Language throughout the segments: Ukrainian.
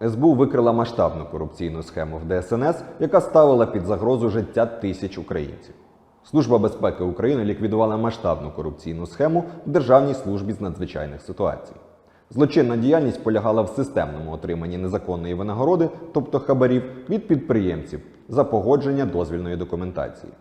СБУ викрила масштабну корупційну схему в ДСНС, яка ставила під загрозу життя тисяч українців. Служба безпеки України ліквідувала масштабну корупційну схему в Державній службі з надзвичайних ситуацій. Злочинна діяльність полягала в системному отриманні незаконної винагороди, тобто хабарів, від підприємців за погодження дозвільної документації.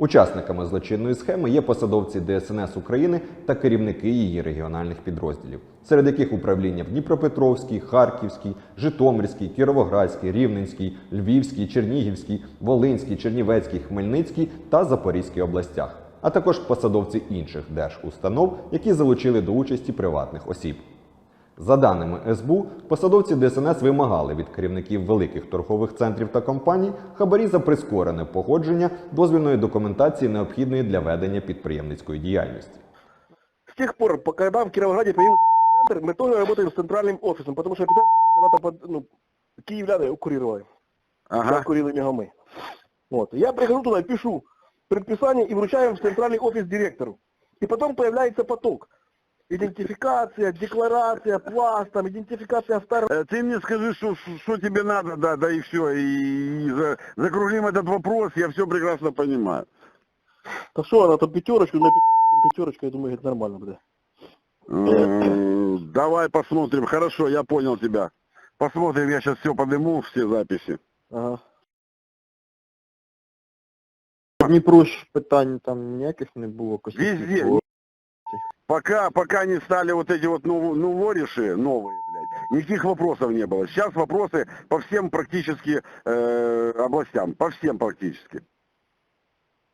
Учасниками злочинної схеми є посадовці ДСНС України та керівники її регіональних підрозділів, серед яких управління в Дніпропетровській, Харківській, Житомирській, Кіровоградській, Рівненській, Львівській, Чернігівській, Волинській, Чернівецькій, Хмельницькій та Запорізькій областях, а також посадовці інших держустанов, які залучили до участі приватних осіб. За даними СБУ, посадовці ДСНС вимагали від керівників великих торгових центрів та компаній хабарі за прискорене погодження дозвільної документації, необхідної для ведення підприємницької діяльності. С тех пор, по- когда в Кировограде появился эпицентр, мы тоже работаем с центральным офисом, потому что эпицентр был когда-то под, ну, киевляне курировали, Ага. как курили не мы. Вот. Я прихожу туда, пишу предписание и вручаю в центральный офис директору. И потом появляется поток. Идентификация, декларация, пласт, там, идентификация вторая. Э, Ты мне скажи, что, что тебе надо, да, да и все. И, и за- закруглим этот вопрос, я все прекрасно понимаю. Да что она там пятерочку, на эпицентре там пятерочка, я думаю, это нормально, бля. М, Давай посмотрим. Хорошо, я понял тебя. Посмотрим, я сейчас все подниму, все записи. Ага. Дніпро ж питань там ніяких не було космічних. Везде. Пока, пока не стали вот эти вот ну, ну, вориши новые, блядь, никаких вопросов не было. Сейчас вопросы по всем практически э, областям, по всем практически.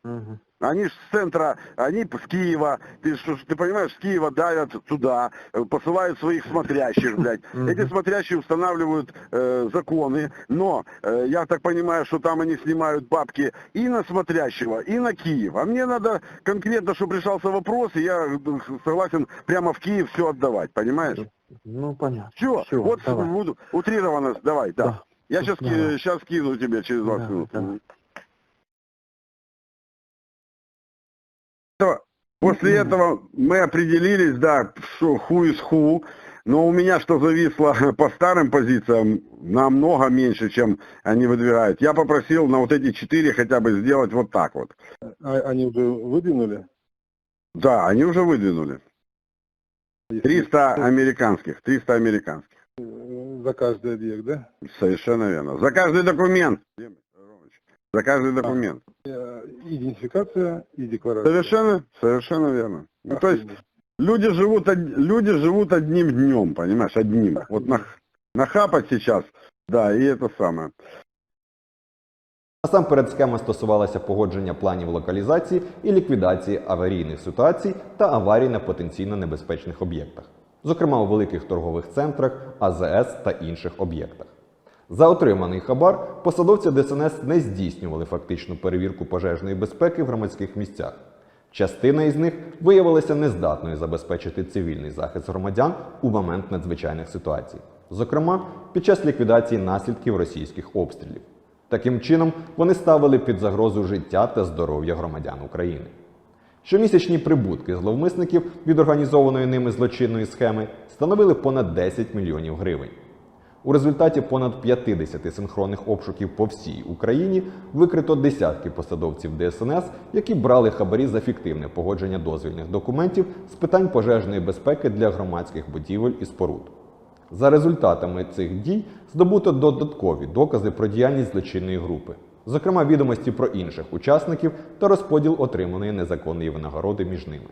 Угу. Они с центра, они с Киева, ты, ты понимаешь, с Киева давят туда, э, посылают своих смотрящих, блядь. Эти смотрящие устанавливают э, законы, но э, я так понимаю, что там они снимают бабки и на смотрящего, и на Киев. А мне надо конкретно, чтобы решался вопрос, и я э, согласен прямо в Киев все отдавать, понимаешь? Ну, понятно. Все, Всё, вот давай. утрированно, давай, да. Да. Я сейчас, сейчас кину тебе через 20 Да, минут. да. То После этого мы определились, да, что ху из ху, но у меня что зависло по старым позициям намного меньше, чем они выдвигают. Я попросил на вот эти четыре хотя бы сделать вот так вот. А, они уже выдвинули? Да, они уже выдвинули. 300 американских, 300 американских. За каждый объект, да? Совершенно верно. За каждый документ. За каждый документ. Идентификация и декларация. Совершенно, совершенно верно. Ну, то есть люди живут, люди живут одним днем, понимаешь, одним. Вот нах- нахапать сейчас, да, и это самое. Насамперед схема стосувалася погодження планів локалізації і ліквідації аварійних ситуацій та аварій на потенційно небезпечних об'єктах, зокрема у великих торгових центрах, АЗС та інших об'єктах. За отриманий хабар посадовці ДСНС не здійснювали фактичну перевірку пожежної безпеки в громадських місцях. Частина із них виявилася нездатною забезпечити цивільний захист громадян у момент надзвичайних ситуацій, зокрема під час ліквідації наслідків російських обстрілів. Таким чином, вони ставили під загрозу життя та здоров'я громадян України. Щомісячні прибутки зловмисників від організованої ними злочинної схеми становили понад 10 мільйонів гривень. У результаті понад 50 синхронних обшуків по всій Україні викрито десятки посадовців ДСНС, які брали хабарі за фіктивне погодження дозвільних документів з питань пожежної безпеки для громадських будівель і споруд. За результатами цих дій здобуто додаткові докази про діяльність злочинної групи, зокрема відомості про інших учасників та розподіл отриманої незаконної винагороди між ними.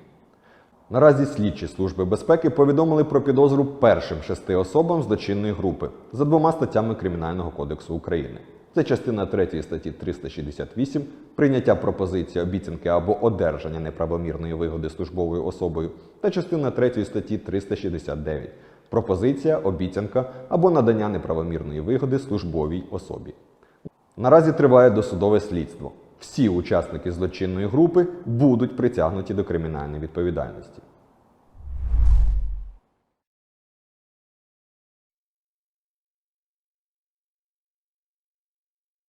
Наразі слідчі служби безпеки повідомили про підозру першим шести особам злочинної групи за двома статтями Кримінального кодексу України. Це частина 3 статті 368 прийняття пропозиції, обіцянки або одержання неправомірної вигоди службовою особою та частина 3 статті 369 пропозиція, обіцянка або надання неправомірної вигоди службовій особі. Наразі триває досудове слідство. Всі учасники злочинної групи будуть притягнуті до кримінальної відповідальності.